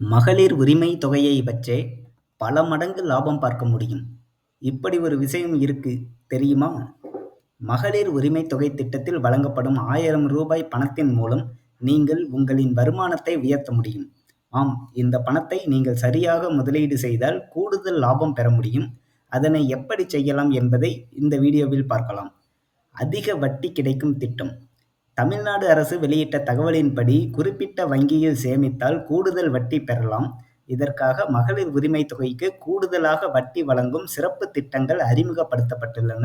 மகளிர் உரிமை தொகையை வச்சே பல மடங்கு லாபம் பார்க்க முடியும். இப்படி ஒரு விஷயம் இருக்கு தெரியுமா? மகளிர் உரிமை தொகை திட்டத்தில் வழங்கப்படும் ஆயிரம் ரூபாய் பணத்தின் மூலம் நீங்கள் உங்களின் வருமானத்தை உயர்த்த முடியும். ஆம் இந்த பணத்தை நீங்கள் சரியாக முதலீடு செய்தால் கூடுதல் லாபம் பெற முடியும். அதனை எப்படி செய்யலாம் என்பதை இந்த வீடியோவில் பார்க்கலாம். அதிக வட்டி கிடைக்கும் திட்டம் தமிழ்நாடு அரசு வெளியிட்ட தகவலின்படி குறிப்பிட்ட வங்கியில் சேமித்தால் கூடுதல் வட்டி பெறலாம். இதற்காக மகளிர் உரிமை தொகைக்கு கூடுதலாக வட்டி வழங்கும் சிறப்பு திட்டங்கள் அறிமுகப்படுத்தப்பட்டுள்ளன.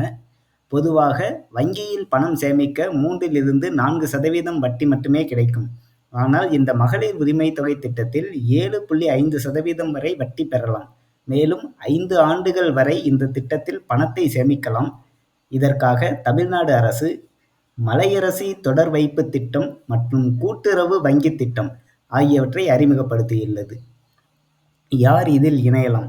பொதுவாக வங்கியில் பணம் சேமிக்க மூன்றிலிருந்து நான்கு சதவீதம் வட்டி மட்டுமே கிடைக்கும். ஆனால் இந்த மகளிர் உரிமை தொகை திட்டத்தில் ஏழு புள்ளி ஐந்து சதவீதம் வரை வட்டி பெறலாம். மேலும் ஐந்து ஆண்டுகள் வரை இந்த திட்டத்தில் பணத்தை சேமிக்கலாம். இதற்காக தமிழ்நாடு அரசு மலையரசி தொடர் வைப்பு திட்டம் மற்றும் கூட்டுறவு வங்கி திட்டம் ஆகியவற்றை அறிமுகப்படுத்தியுள்ளது. யார் இதில் இணையலாம்?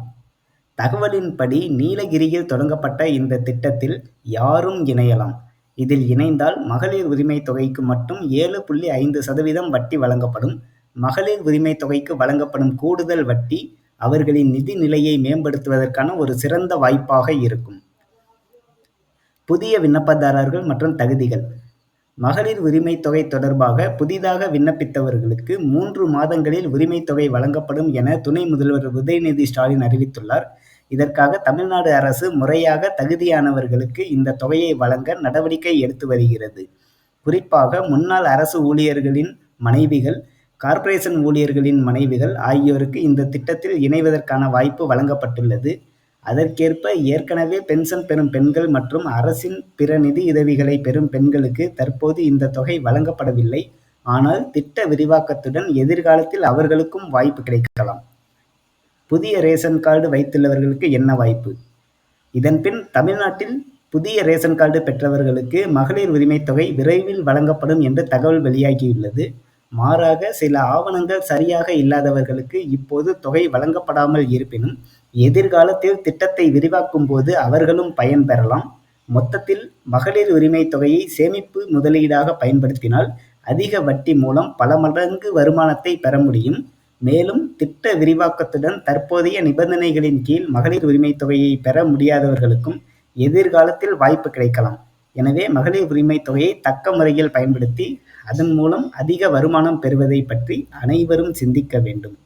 தகவலின்படி நீலகிரியில் தொடங்கப்பட்ட இந்த திட்டத்தில் யாரும் இணையலாம். இதில் இணைந்தால் மகளிர் உரிமைத் தொகைக்கு மட்டும் ஏழு புள்ளி ஐந்து சதவீதம் வட்டி வழங்கப்படும். மகளிர் உரிமைத் தொகைக்கு வழங்கப்படும் கூடுதல் வட்டி அவர்களின் நிதி நிலையை மேம்படுத்துவதற்கான ஒரு சிறந்த வாய்ப்பாக இருக்கும். புதிய விண்ணப்பதாரர்கள் மற்றும் தகுதிகள் மகளிர் உரிமைத் தொகை தொடர்பாக புதிதாக விண்ணப்பித்தவர்களுக்கு மூன்று மாதங்களில் உரிமைத் தொகை வழங்கப்படும் என துணை முதல்வர் உதயநிதி ஸ்டாலின் அறிவித்துள்ளார். இதற்காக தமிழ்நாடு அரசு முறையாக தகுதியானவர்களுக்கு இந்த தொகையை வழங்க நடவடிக்கை எடுத்து வருகிறது. குறிப்பாக முன்னாள் அரசு ஊழியர்களின் மனைவிகள், கார்ப்பரேஷன் ஊழியர்களின் மனைவிகள் ஆகியோருக்கு இந்த திட்டத்தில் இணைவதற்கான வாய்ப்பு வழங்கப்பட்டுள்ளது. அதற்கேற்ப ஏற்கனவே பென்ஷன் பெறும் பெண்கள் மற்றும் அரசின் பிற நிதியுதவிகளை பெறும் பெண்களுக்கு தற்போது இந்த தொகை வழங்கப்படவில்லை. ஆனால் திட்ட விரிவாக்கத்துடன் எதிர்காலத்தில் அவர்களுக்கும் வாய்ப்பு கிடைக்கலாம். புதிய ரேஷன் கார்டு வைத்துள்ளவர்களுக்கு என்ன வாய்ப்பு? இதன்பின் தமிழ்நாட்டில் புதிய ரேஷன் கார்டு பெற்றவர்களுக்கு மகளிர் உரிமைத் தொகை விரைவில் வழங்கப்படும் என்று தகவல் வெளியாகியுள்ளது. மாறாக சில ஆவணங்கள் சரியாக இல்லாதவர்களுக்கு இப்போது தொகை வழங்கப்படாமல் இருப்பினும் எதிர்காலத்தில் திட்டத்தை விரிவாக்கும் போது அவர்களும் பயன் பெறலாம். மொத்தத்தில் மகளிர் உரிமை தொகையை சேமிப்பு முதலீடாக பயன்படுத்தினால் அதிக வட்டி மூலம் பல மடங்கு வருமானத்தை பெற முடியும். மேலும் திட்ட விரிவாக்கத்துடன் தற்போதைய நிபந்தனைகளின் கீழ் மகளிர் உரிமைத் தொகையை பெற முடியாதவர்களுக்கும் எதிர்காலத்தில் வாய்ப்பு கிடைக்கலாம். எனவே மகளிர் உரிமை தொகையை தக்க முறையில் பயன்படுத்தி அதன் மூலம் அதிக வருமானம் பெறுவதை பற்றி அனைவரும் சிந்திக்க வேண்டும்.